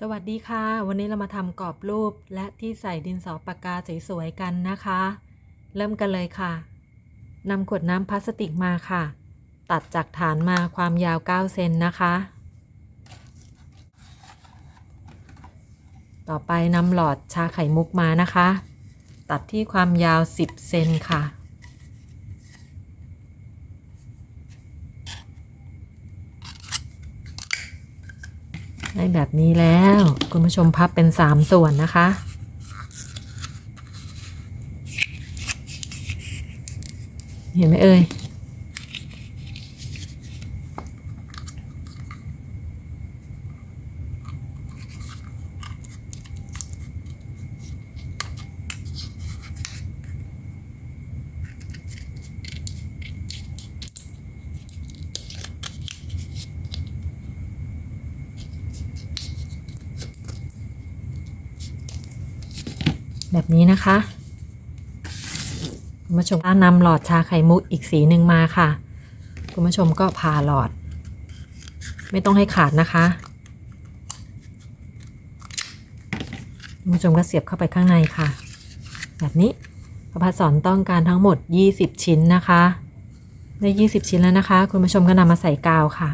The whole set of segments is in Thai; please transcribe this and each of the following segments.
สวัสดีค่ะ วันนี้เรามาทำกรอบรูปและที่ใส่ดินสอปากกาสวยๆกันนะคะ เริ่มกันเลยค่ะนำขวดน้ำพลาสติกมาค่ะ ตัดจากฐานมาความยาว 9 เซนนะคะ ต่อไปนำหลอดชาไข่มุกมานะคะ ตัดที่ความยาว 10 เซนค่ะ ได้แบบนี้แล้ว คุณผู้ชมพับเป็นสามส่วนนะคะ เห็นไหมเอ่ย แบบนี้นะคะคุณผู้ชมก็นำหลอดชาไข่มุกอีกสีหนึ่งมาค่ะ คุณผู้ชมก็ผ่าหลอด ไม่ต้องให้ขาดนะคะคุณผู้ชมก็เสียบเข้าไปข้างในค่ะ แบบนี้ประพัดสอนต้องการทั้งหมด 20 ชิ้นนะคะ ได้ 20 ชิ้นแล้วนะคะ คุณผู้ชมก็นำมาใส่กาวค่ะ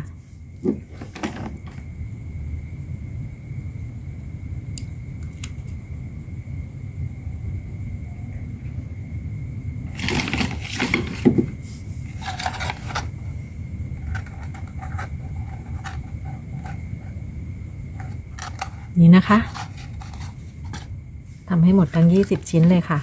นี่นะคะทำให้หมดทั้ง 20 ชิ้นเลยค่ะ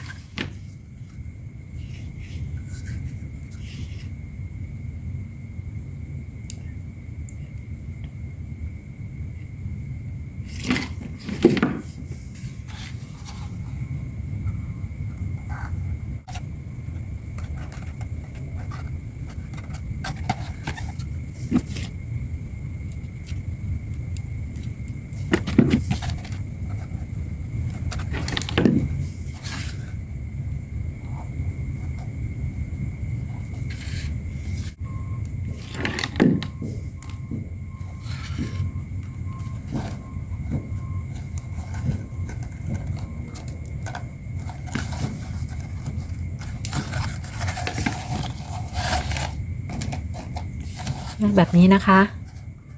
แบบนี้นะคะ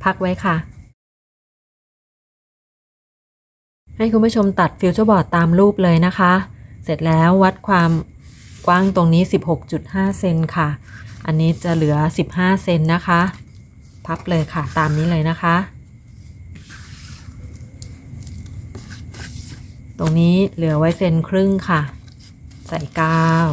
พักไว้ค่ะ ให้คุณผู้ชมตัดฟิวเจอร์บอร์ดตามรูปเลยนะคะ เสร็จแล้ววัดความกว้างตรงนี้ 16.5 เซนค่ะ อันนี้จะเหลือ 15 เซนนะคะ พับเลยค่ะ ตามนี้เลยนะคะ ตรงนี้เหลือไว้เซนครึ่งค่ะ ใส่กาว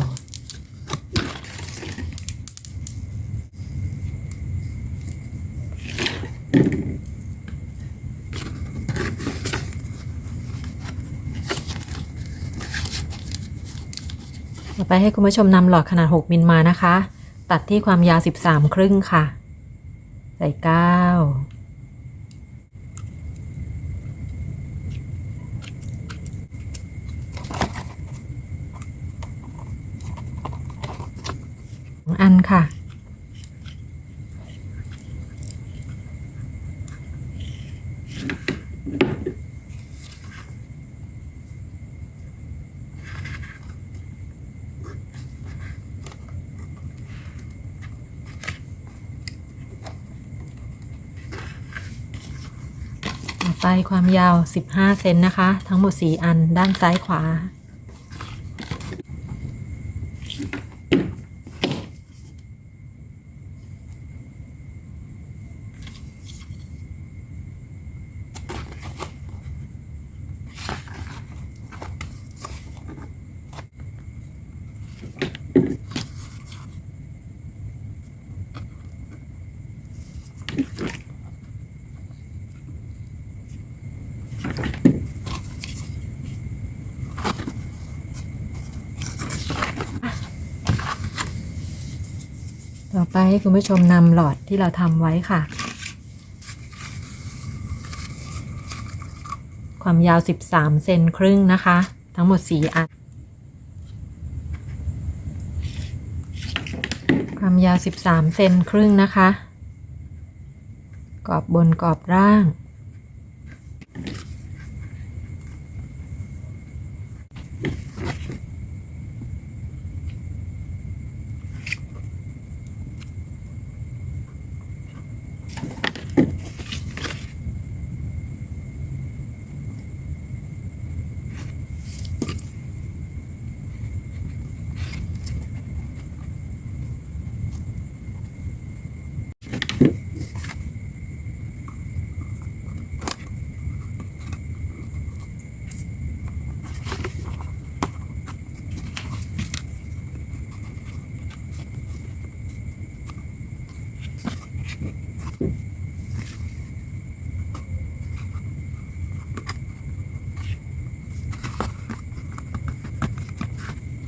ต่อไปให้คุณผู้ชมนำหลอดขนาด 6 มิลมานะคะ ตัดที่ความยาว 13 ครึ่งค่ะ ใส่ก้าอันค่ะ ไปความยาว 15 เซนนะคะ ทั้งหมด 4 อันด้านซ้ายขวา ไปให้คุณผู้ชมนำหลอดที่เราทำไว้ค่ะ ความยาว 13 เซนครึ่งนะคะ ทั้งหมด 4 อัน ความยาว 13 เซนครึ่งนะคะ กรอบบนกรอบร่าง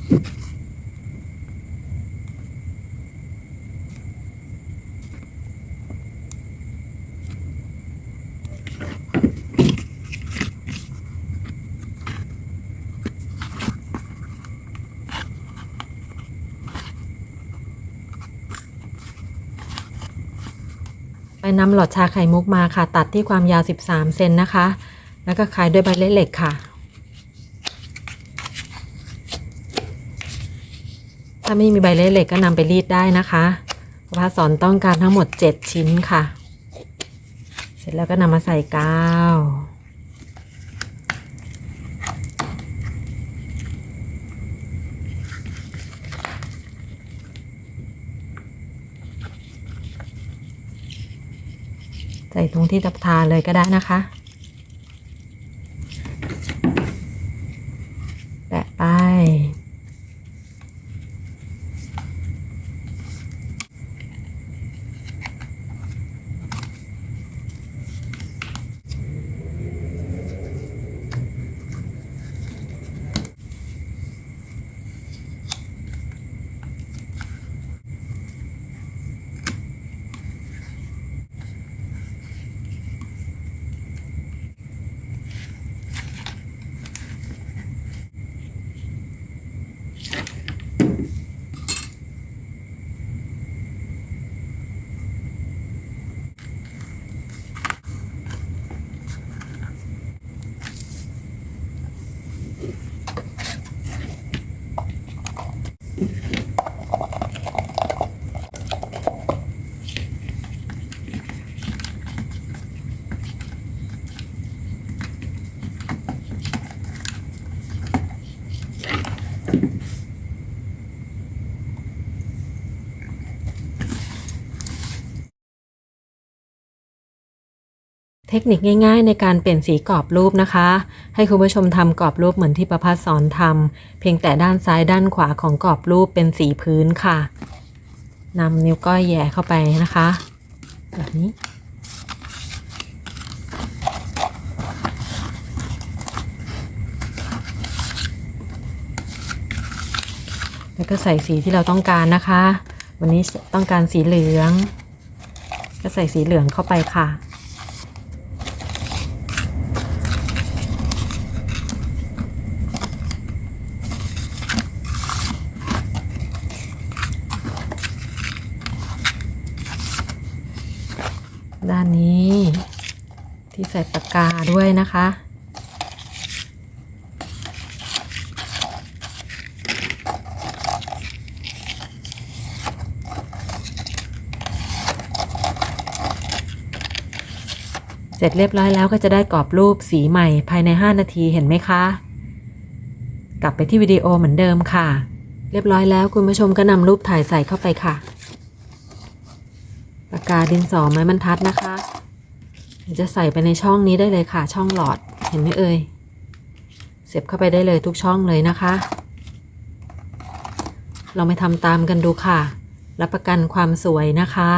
ไปนำหลอดชาไข่มุกมาค่ะ ตัดที่ความยาว 13 เซนนะคะ แล้วก็คลายด้วยใบเล็เหล็กค่ะ ถ้าไม่มีใบเล็เหล็กก็นำไปรีดได้นะคะประภาสอนต้องการทั้งหมด 7 ชิ้นค่ะ เสร็จแล้วก็นำมาใส่กาวใส่ตรงที่ตับทาเลยก็ได้นะคะ แปะไป เทคนิคง่ายๆ ในการเปลี่ยนสีกรอบรูปนะคะ ให้คุณผู้ชมทำกรอบรูปเหมือนที่ประพัฒสอนทำเพียงแต่ด้านซ้ายด้านขวาของกรอบรูปเป็นสีพื้นค่ะนำนิ้วก้อยแย่เข้าไปนะคะแบบนี้ แล้วก็ใส่สีที่เราต้องการนะคะ วันนี้ต้องการสีเหลือง ก็ใส่สีเหลืองเข้าไปค่ะ ด้านนี้ ที่ใส่ปากกาด้วยนะคะ เสร็จเรียบร้อยแล้วก็จะได้กรอบรูปสีใหม่ภายใน 5 นาทีเห็นไหมคะ กลับไปที่วิดีโอเหมือนเดิมค่ะ เรียบร้อยแล้วคุณผู้ชมก็นำรูปถ่ายใส่เข้าไปค่ะ ปากกาดินสอไม้บรรทัดนะคะ จะใส่ไปในช่องนี้ได้เลยค่ะ ช่องหลอดเห็นไหมเอ่ยเสียบเข้าไปได้เลยทุกช่องเลยนะคะ เราไปทำตามกันดูค่ะ รับประกันความสวยนะคะ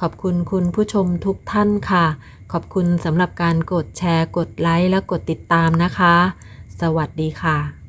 ขอบคุณคุณผู้ชมทุกท่านค่ะ ขอบคุณสำหรับการกดแชร์ กดไลค์และกดติดตามนะคะ สวัสดีค่ะ